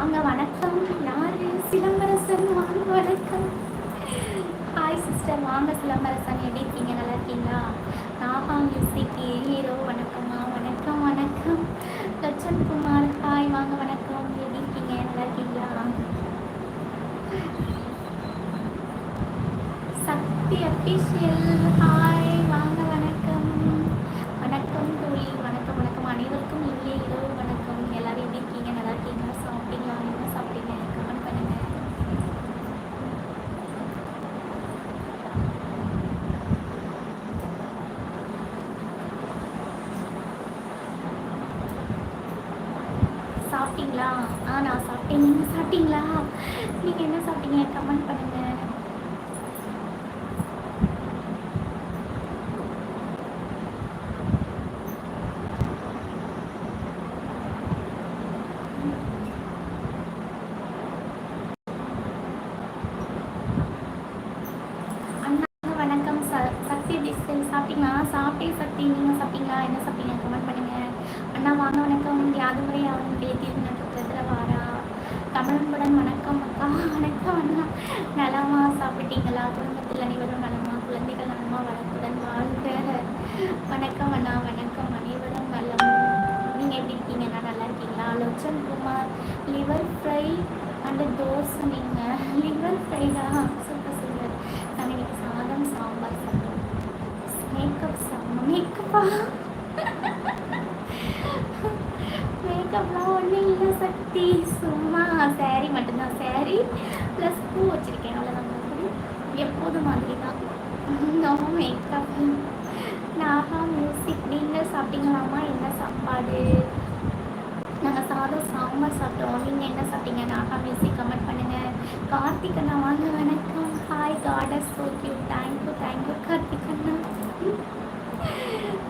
வாங்க வணக்கம். நான் சிலம்பரசன் வாங்க வணக்கம். ஹாய் சிஸ்டர் வாங்க சிலம்பரசன். எப்படி இருக்கீங்க? நல்லா இருக்கீங்களா? நாகா மியூசிக் ஹீரோ வணக்கம்மா. வணக்கம் வணக்கம். லட்சன் குமார் ஹாய் வாங்க வணக்கம். எப்படி இருக்கீங்க? நல்லா இருக்கீங்களா? சக்தி அஃபிஷியல் ஹாய் சாப்பிட்டீங்களா? ஆ நான் சாப்பிட்டேன். நீங்கள் சாப்பிட்டீங்களா? நீங்கள் என்ன சாப்பிட்டீங்க? கமெண்ட் பண்ணுங்க. அண்ணா வணக்கம். ச சக்தி டிஸ்டல் சாப்பிட்டீங்களா? சாப்பிட்டேன் சக்தி நீங்கள் சாப்பிட்டீங்களா? என்ன சாப்பிட்டீங்க? கமெண்ட் பண்ணுங்கள் அண்ணா வாங்க வணக்கம். யாதுமுறை அவன் பேத்தியது வாரா. தமிழன்புடன் வணக்கம் அக்கா. வணக்கம் அண்ணா. நலமா சாப்பிட்டீங்களா? குடும்பத்தில் அனைவரும் நலமா? குழந்தைகள் நலமா? வளர்ப்புடன் வாழ்க. வணக்கம் அண்ணா வணக்கம். அனைவரும் நலம். நீங்கள் எப்படி இருக்கீங்க? அண்ணா நல்லா இருக்கீங்களா? Lakshan Kumar liver fry and dosa நீங்கள் லிவர் ஃப்ரைடா சூப்பர் சூப்பர். நான் இன்னைக்கு சாதம் சாம்பார் சாப்பிட்டோம் மேக்கப் சாப்பிடணும் மேக்கப்பா இல்லை சும்மா சேரீ மட்டும்தான். சேரீ ப்ளஸ் பூ வச்சுருக்கேன். அவ்வளோதான் மற்றபடி எப்போதும் மாதிரி தான் நோ மேக்கப் நாகா மியூசிக் நீங்கள் சாப்பிட்டீங்களாமா என்ன சாப்பாடு? நாங்கள் சாதம் சாம்பார் சாப்பிட்டோம். நீங்கள் என்ன சாப்பிட்டீங்க? நாகா மியூசிக் கமெண்ட் பண்ணுங்கள் கார்த்திக் அண்ணா வாங்க. வணக்கம். ஹாய் காடஸ் so Q thank you thank you Karthik Anna.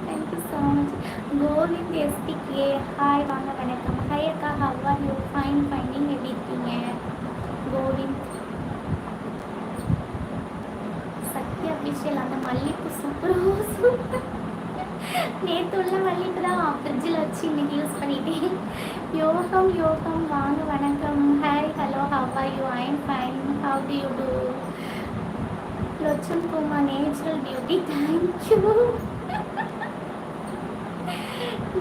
Thank you so much Kovind SPK hi வாங்க வணக்கம் ஹாய் அக்கா how are you fine fine நீங்கள் எப்படி இருக்கீங்க கோவிந்த் சக்தி அபிஷியல் அந்த மல்லிப்பூ சூப்பரோ சூப்பர் நேற்று உள்ள மல்லிப்பூ தான் ஃப்ரிட்ஜில் வச்சு இன்னைக்கு யூஸ் பண்ணிட்டேன் யோகம் யோகம் வாங்க வணக்கம் hi hello how are you I am fine how do you do லட்சம் Kumar natural beauty thank you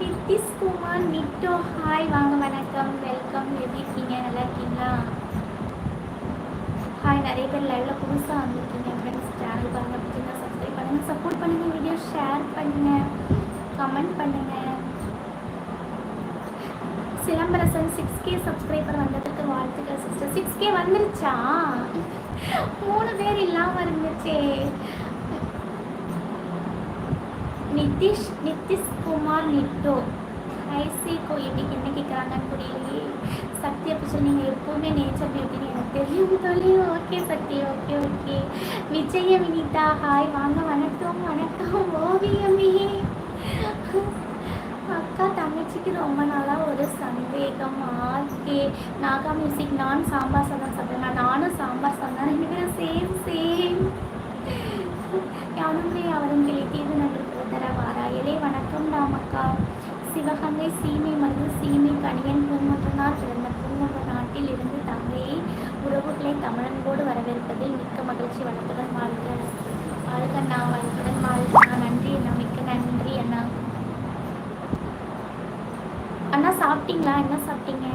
Nithish Kumar நிட்டோ hi வாங்க வணக்கம். வெல்கம் எப்படி இருக்கீங்க? நல்லா இருக்கீங்களா? ஹாய் நிறைய பேர் லைவ்ல புதுசாக வந்திருக்கீங்க ஃப்ரெண்ட்ஸ் சேனல் பாருங்க அப்படின்னா சப்ஸ்கிரைப் பண்ணுங்க. சப்போர்ட் பண்ணுங்க. வீடியோ ஷேர் பண்ணுங்க. கமெண்ட் பண்ணுங்க. சிலம்பரசன் சிக்ஸ் கே சப்ஸ்கிரைபர் வந்ததுக்கு வாழ்த்துக்கள் சிஸ்டர் சிக்ஸ் கே வந்துருச்சா? மூணு பேர் இல்லாமல் இருந்துச்சே. நிதிஷ் நிதிஷ் குமார் நிட்டோ. ஐசிகோ எப்படி என்ன கேட்குறாங்கன்னு புரியலையே சத்யா பிச்சர் நீங்கள் எப்போவுமே நேச்சர் பியூட்டின்னு எனக்கு தெரியும். தெரியும் okay Sathya okay okay. Vijaya Vinitha hi வாங்க வணக்கம் வணக்கம். ஓவியமே அக்கா தங்கச்சிக்கு ரொம்ப நாளாக ஒரு சந்தேகம். ஆர்கே நாகா மியூசிக் நான் சாம்பார் சாதம் சாப்பிட்றேன் நானும் சாம்பார் சாதம் ரெண்டு பேரும் சேம் சேம். அக்கா சிவகங்கை சீமை மருந்து சீமை கணியன் பூங்குன்றனார் பிறந்த பூங்குன்ற நாட்டில் இருந்து தங்கையை உறவுகளை தமிழன்போடு வரவேற்பதில் மிக்க மகிழ்ச்சி. வளத்துடன் வாழ்க. வாழ்கண்ணா வளத்துடன் வாழ்க நன்றி அண்ணா. மிக்க நன்றி அண்ணா. அண்ணா சாப்பிட்டீங்களா? என்ன சாப்பிட்டீங்க?